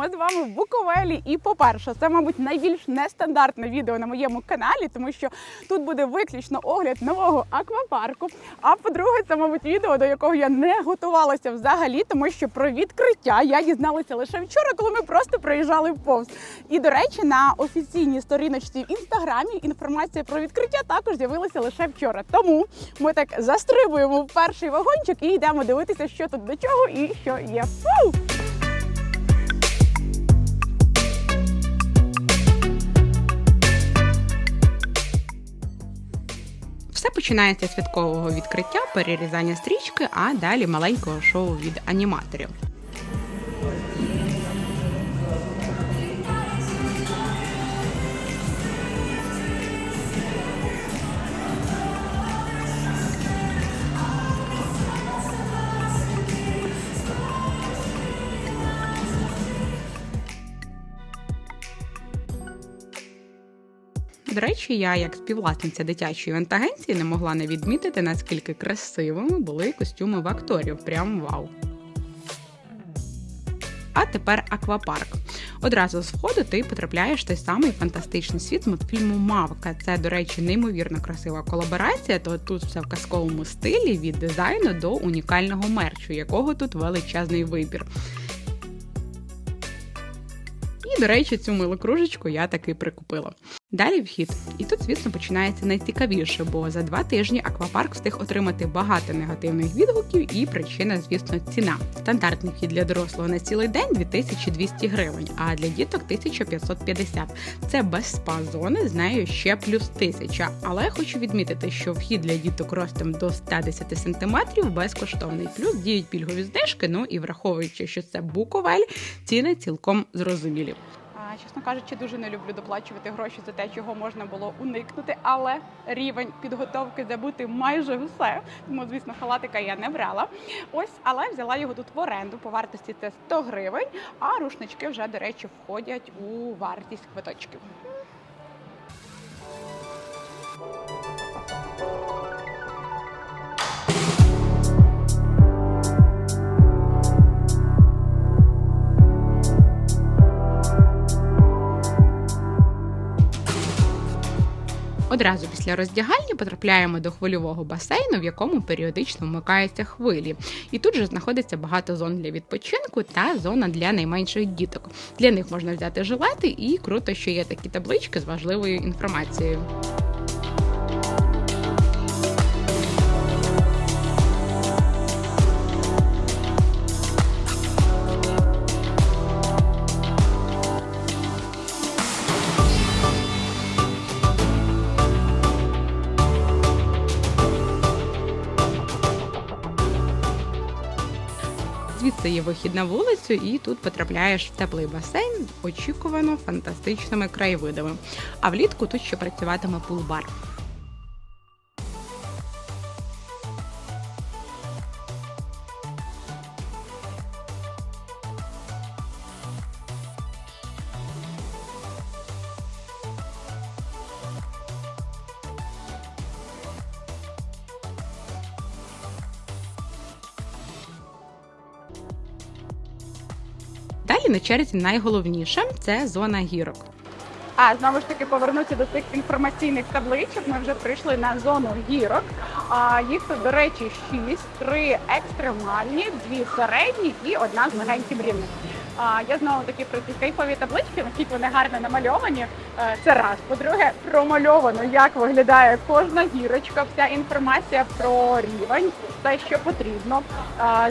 Ми з вами в Буковелі. І, по-перше, це, мабуть, найбільш нестандартне відео на моєму каналі, тому що тут буде виключно огляд нового аквапарку. А по-друге, це, мабуть, відео, до якого я не готувалася взагалі, тому що про відкриття я дізналася лише вчора, коли ми просто проїжджали повз. І, до речі, на офіційній сторіночці в інстаграмі інформація про відкриття також з'явилася лише вчора. Тому ми так застрибуємо в перший вагончик і йдемо дивитися, що тут до чого і що є. Фу! Починається святкового відкриття, перерізання стрічки, а далі маленького шоу від аніматорів. До речі, я, як співвласниця дитячої івент-агенції, не могла не відмітити, наскільки красивими були костюми в акторів. Прям вау. А тепер аквапарк. Одразу з входу ти потрапляєш в той самий фантастичний світ з мультфільму Мавка. Це, до речі, неймовірно красива колаборація. То тут все в казковому стилі від дизайну до унікального мерчу, якого тут величезний вибір. І, до речі, цю милу кружечку я таки прикупила. Далі вхід. І тут, звісно, починається найцікавіше, бо за два тижні аквапарк встиг отримати багато негативних відгуків, і причина, звісно, ціна. Стандартний вхід для дорослого на цілий день 2200 гривень, а для діток 1550. Це без спа-зони, з нею ще плюс 1000. Але хочу відмітити, що вхід для діток ростом до 110 см безкоштовний. Плюс діють пільгові знижки. Ну і враховуючи, що це Буковель, ціни цілком зрозумілі. Чесно кажучи, дуже не люблю доплачувати гроші за те, чого можна було уникнути, але рівень підготовки забути майже все. Тому, звісно, халатика я не брала. Ось, але взяла його тут в оренду. По вартості це 100 гривень, а рушнички вже, до речі, входять у вартість квиточків. Одразу після роздягальні потрапляємо до хвильового басейну, в якому періодично вмикаються хвилі. І тут же знаходиться багато зон для відпочинку та зона для найменших діток. Для них можна взяти жилети, і круто, що є такі таблички з важливою інформацією. Є вихід на вулицю, і тут потрапляєш в теплий басейн очікувано фантастичними краєвидами. А влітку тут ще працюватиме пул-бар. Черзі найголовніше це зона гірок. А знову ж таки повернутися до цих інформаційних табличок. Ми вже прийшли на зону гірок. А їх тут, до речі, шість, три екстремальні, дві середні і одна з легеньким рівнем. А я знову таки про ці кайфові таблички, наскільки вони гарно намальовані. Е, Це раз. По-друге, промальовано, як виглядає кожна гірочка, вся інформація про рівень, все, що потрібно,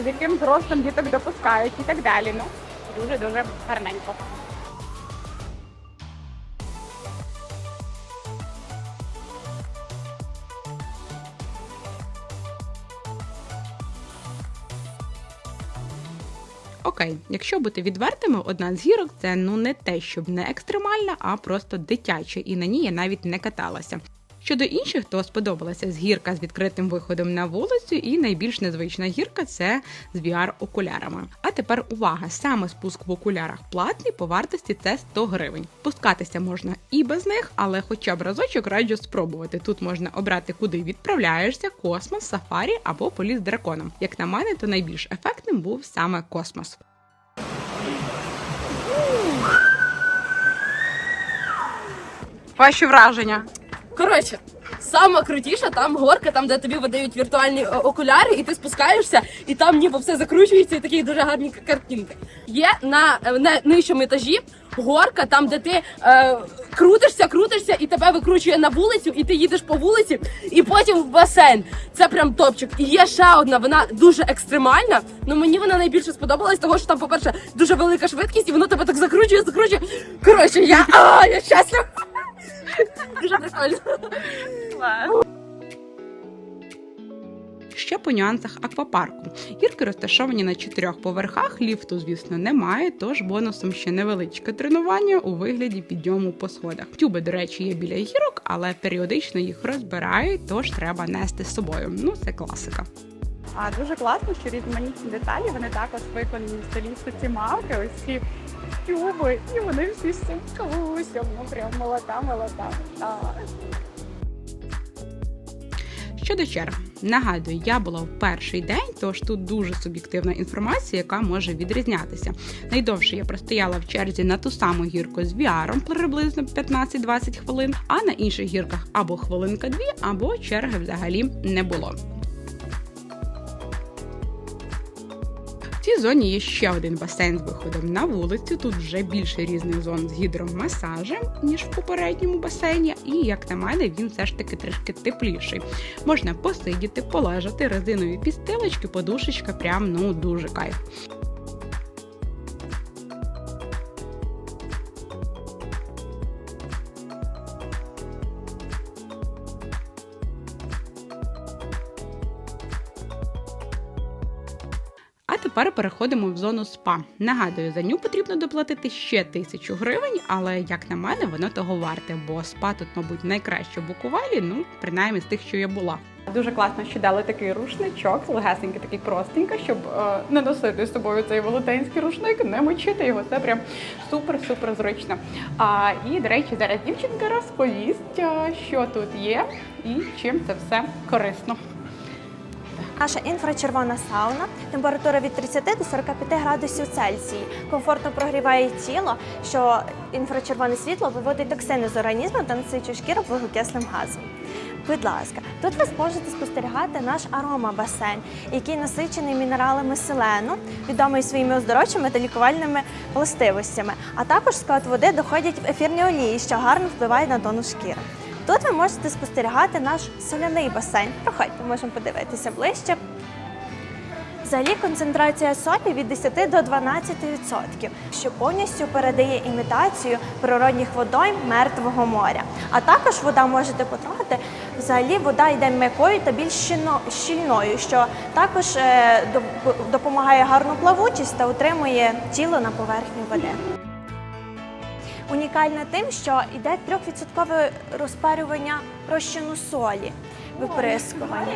з яким зростом діток допускають і так далі. Ну дуже дуже гарненько. Окей, якщо бути відвертими, одна з гірок це ну не те, щоб не екстремальна, а просто дитяча, і на ній я навіть не каталася. Щодо інших, то сподобалася згірка з відкритим виходом на вулицю, і найбільш незвична гірка це з VR-окулярами. А тепер увага! Саме спуск в окулярах платний по вартості це 100 гривень. Пускатися можна і без них, але хоча б разочок раджу спробувати. Тут можна обрати, куди відправляєшся: космос, сафарі або поліс драконом. Як на мене, то найбільш ефектним був саме космос. Ваші враження. Коротше, сама крутіша там горка, там де тобі видають віртуальні окуляри, і ти спускаєшся, і там ніби все закручується, і такі дуже гарні картинки. Є на, е, на нижчому етажі горка, там де ти е, крутишся, крутишся, і тебе викручує на вулицю, і ти їдеш по вулиці, і потім в басейн. Це прям топчик. І є ще одна, вона дуже екстремальна. Ну мені вона найбільше сподобалась, того що там, по-перше, дуже велика швидкість, і воно тебе так закручує, закручує. Коротше, я, а, я щаслива. Дуже прикольно. Ще по нюансах аквапарку. Гірки розташовані на чотирьох поверхах, ліфту, звісно, немає, тож бонусом ще невеличке тренування у вигляді підйому по сходах. Тюби, до речі, є біля гірок, але періодично їх розбирають, тож треба нести з собою. Ну, це класика. А дуже класно, що різноманітні деталі вони також виконані в стилістиці мавки. Ось ці тюби, і вони всі з. Ну прям молота, молота. Щодо черг, нагадую, я була в перший день, тож тут дуже суб'єктивна інформація, яка може відрізнятися. Найдовше я простояла в черзі на ту саму гірку з VR приблизно 15-20 хвилин, а на інших гірках або хвилинка-дві, або черги взагалі не було. Зоні є ще один басейн з виходом на вулицю. Тут вже більше різних зон з гідромасажем, ніж в попередньому басейні. І, як на мене, він все ж таки трішки тепліший. Можна посидіти, полежати, резинові пістилочки, подушечка, прям ну дуже кайф. Тепер переходимо в зону спа. Нагадую, за ню потрібно доплатити ще тисячу гривень, але як на мене, воно того варте, бо спа тут, мабуть, найкраще в Буковелі, ну принаймні з тих, що я була. Дуже класно, що дали такий рушничок, легесенький, такий простенький, щоб е, не носити з собою цей велетенський рушник, не мочити його. Це прям супер-супер зручно. А, і, до речі, зараз дівчинка розповість, е, що тут є і чим це все корисно. Наша інфрачервона сауна, температура від 30 до 45 градусів Цельсії. Комфортно прогріває тіло, що інфрачервоне світло виводить токсини з організму та насичує шкіру вуглекислим газом. Будь ласка, тут ви зможете спостерігати наш аромабасейн, який насичений мінералами селену, відомий своїми оздоровчими та лікувальними властивостями. А також склад води доходять ефірні олії, що гарно впливають на тонус шкіри. Тут ви можете спостерігати наш соляний басейн. Проходьте, можемо подивитися ближче. Взагалі концентрація солі від 10 до 12%, що повністю передає імітацію природних водойм мертвого моря. А також вода можете потрогати. Взагалі вода йде м'якою та більш щільною, що також е, допомагає гарну плавучість та утримує тіло на поверхні води. Унікальна тим, що йде 3% розпарювання розчину солі виприскування.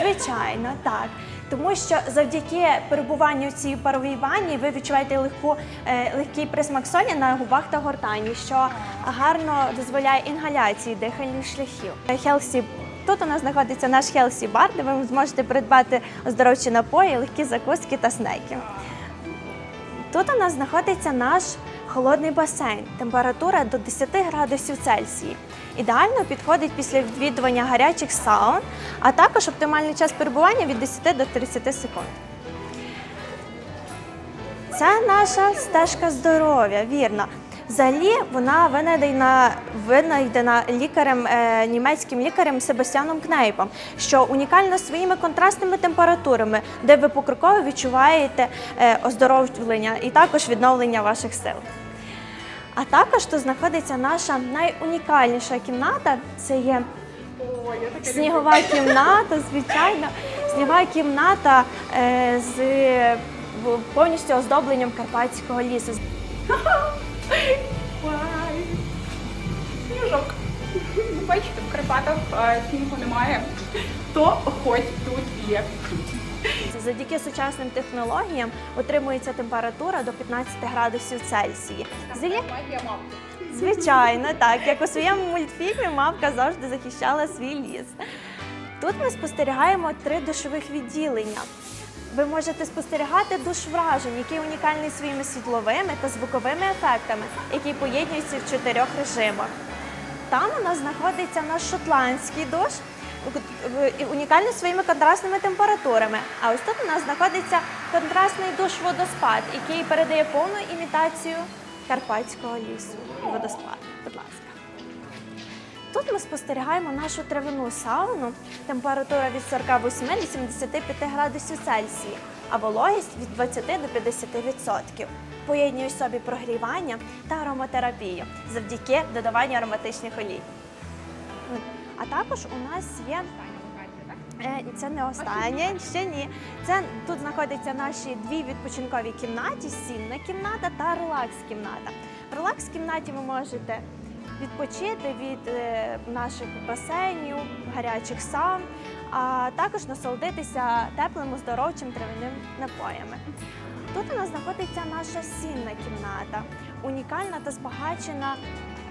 Звичайно, так. Тому що завдяки перебуванню в цій паровій ванні ви відчуваєте легку, е, легкий присмак солі на губах та гортані, що гарно дозволяє інгаляції дихальних шляхів. Хелсі Тут у нас знаходиться наш Хелсі бар, де ви зможете придбати оздоровчі напої, легкі закуски та снеки. Тут у нас знаходиться наш холодний басейн, температура до 10 градусів Цельсії. Ідеально підходить після відвідування гарячих саун, а також оптимальний час перебування від 10 до 30 секунд. Це наша стежка здоров'я, вірно. Взагалі вона винайдена, винайдена лікарем, е, німецьким лікарем Себастьяном Кнейпом, що унікальна своїми контрастними температурами, де ви покроково відчуваєте е, оздоровлення і також відновлення ваших сил. А також тут знаходиться наша найунікальніша кімната. Це є снігова кімната, звичайно. Снігова кімната е, з повністю оздобленням карпатського лісу. Сніжок. Бачите, в Карпатах снігу немає, то хоч тут є. Завдяки сучасним технологіям отримується температура до 15 градусів Цельсії. Мавки. Звичайно, так. Як у своєму мультфільмі мавка завжди захищала свій ліс. Тут ми спостерігаємо три душових відділення. Ви можете спостерігати душ вражень, який унікальний своїми світловими та звуковими ефектами, які поєднуються в чотирьох режимах. там у нас знаходиться наш шотландський душ, унікальний своїми контрастними температурами. А ось тут у нас знаходиться контрастний душ водоспад, який передає повну імітацію карпатського лісу і водоспаду. Будь ласка. Тут ми спостерігаємо нашу травяну сауну, температура від 48 до 75 градусів Цельсія, а вологість від 20 до 50%. Поєднує собі прогрівання та ароматерапію завдяки додаванню ароматичних олій. А також у нас є Е, Це не останнє, ще ні. Це тут знаходяться наші дві відпочинкові кімнаті: сінна кімната та релакс-кімната. В релакс-кімнаті ви можете відпочити від е, наших басейнів, гарячих саун, а також насолодитися теплим оздоровчим травяним напоями. Тут у нас знаходиться наша сінна кімната, унікальна та збагачена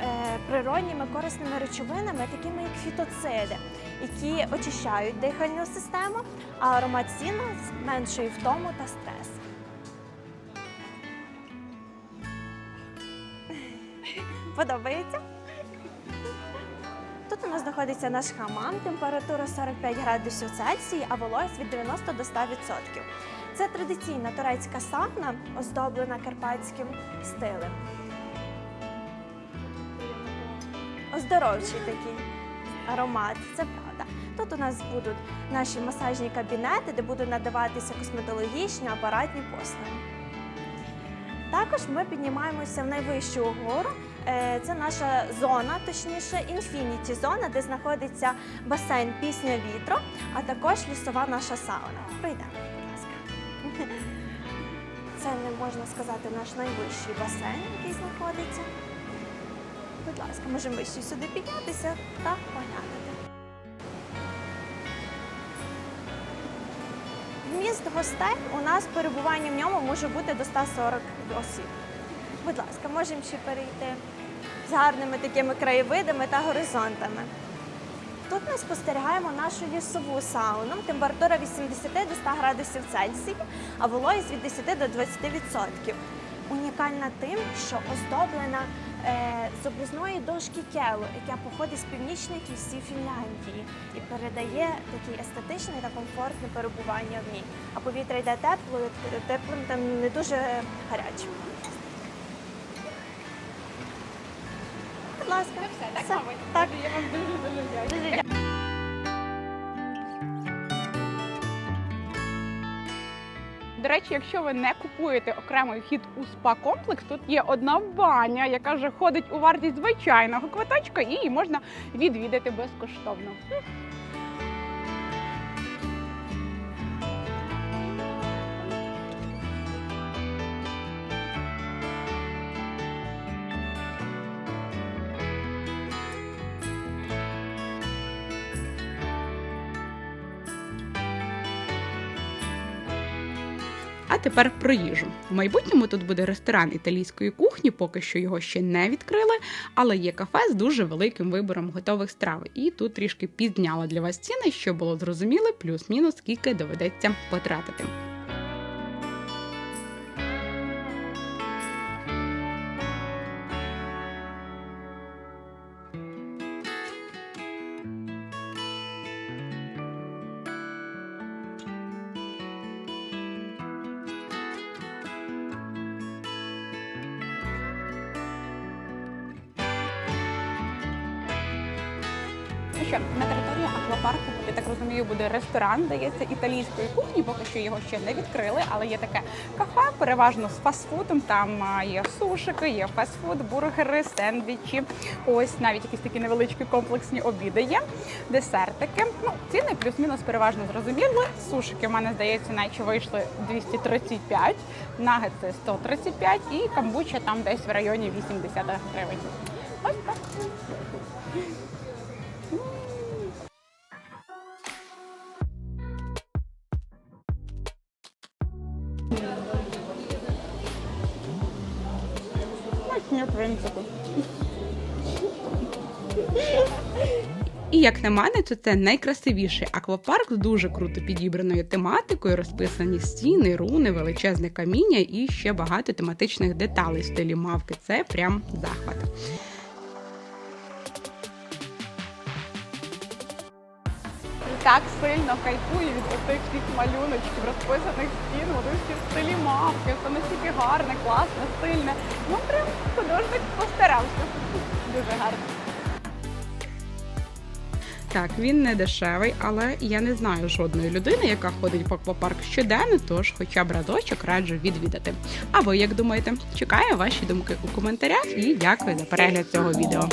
е, природніми корисними речовинами, такими як фітоциди, які очищають дихальну систему, а аромат сіна зменшує втому та стрес. Подобається? Тут у нас знаходиться наш хамам, температура 45 градусів Цельсія, а вологість від 90 до 100%. Це традиційна турецька сауна, оздоблена карпатським стилем. Оздоровчий такий аромат, це правда. Тут у нас будуть наші масажні кабінети, де будуть надаватися косметологічні апаратні послуги. Також ми піднімаємося в найвищу гору. Е, Це наша зона, точніше, інфініті зона, де знаходиться басейн пісня вітру, а також лісова наша сауна. Прийдемо, будь ласка. Це не можна сказати наш найвищий басейн, який знаходиться. Будь ласка, можемо вище сюди піднятися та поглянути. Вміст гостей у нас перебування в ньому може бути до 140 осіб. Будь ласка, можемо ще перейти з гарними такими краєвидами та горизонтами. Тут ми спостерігаємо нашу лісову сауну. Температура від 70 до 100 градусів Цельсія, а вологість від 10 до 20%. Унікальна тим, що оздоблена е, з обрізної дошки келу, яка походить з північних лісів Фінляндії і передає таке естетичне та комфортне перебування в ній. А повітря йде теплою, теплим та не дуже гарячим. Будь ласка, все, так. Я вам дуже дуже вдячна. Дуже дякую. До речі, якщо ви не купуєте окремий вхід у спа-комплекс, тут є одна баня, яка вже ходить у вартість звичайного квиточка, і її можна відвідати безкоштовно. А тепер про їжу. В майбутньому тут буде ресторан італійської кухні, поки що його ще не відкрили, але є кафе з дуже великим вибором готових страв. І тут трішки підняла для вас ціни, щоб було зрозуміло, плюс-мінус скільки доведеться потратити. Ресторан, здається, італійської кухні. Поки що його ще не відкрили, але є таке кафе, переважно з фастфудом. Там є сушики, є фастфуд, бургери, сендвічі. Ось навіть якісь такі невеличкі комплексні обіди є, десертики. Ну, ціни плюс-мінус переважно зрозуміли. Сушики в мене здається, наче вийшли 235, нагетси 135 і камбуча там десь в районі 80 гривень. Ось так. Смачні, в принципі. І як на мене, то це найкрасивіший аквапарк з дуже круто підібраною тематикою, розписані стіни, руни, величезне каміння і ще багато тематичних деталей в стилі мавки. Це прям захват. Так сильно кайфую від цих всіх малюночків, розписаних стін, вони всі в стилі мавки, все настільки гарне, класне, стильне. Ну прям художник постарався. Дуже гарно. Так, він не дешевий, але я не знаю жодної людини, яка ходить в аквапарк щоденно, тож хоча б разочок раджу відвідати. А ви як думаєте? Чекаю ваші думки у коментарях і дякую за перегляд цього відео.